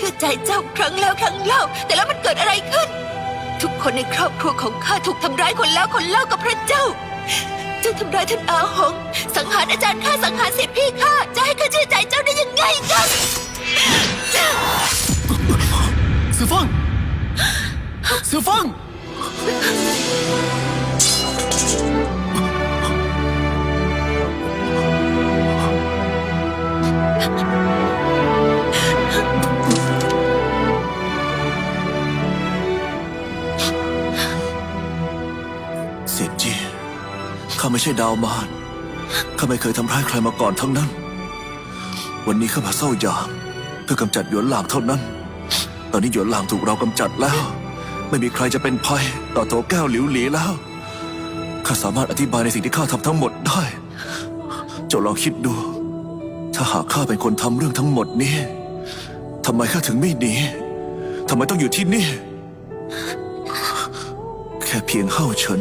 ชื่อใจเจ้าครั้งแล้วครั้งเล่า แต่แล้วมันเกิดอะไรขึ้น ทุกคนในครอบครัวของข้าถูกทำร้ายคนแล้วคนเล่ากับพระเจ้า เจ้าทำร้ายท่านอาหง สังหารอาจารย์ข้าสังหารสิทธิพี่ข้าจะให้ข้าเชื่อใจเจ้าได้ยังไงกันสือฟังสือฟัง เสียจีข้าไม่ใช่ดาวมารข้าไม่เคยทำร้ายใครมาก่อนทั้งนั้น วันนี้ข้ามาเศร้าหยางเพื่อกำจัดหยวนหลางเท่านั้น ตอนนี้หยวนหลางถูกเรากำจัดแล้ว ไม่มีใครจะเป็นภัยต่อโถแก้วหลิวหลีแล้วข้าสามารถอธิบายในสิ่งที่ข้าทำทั้งหมดได้เจ้าลองคิดดู ถ้าหากข้าเป็นคนทำเรื่องทั้งหมดนี้ทำไมข้าถึงไม่หนีทำไมต้องอยู่ที่นี่ แค่เพียงเฮ้าเฉิน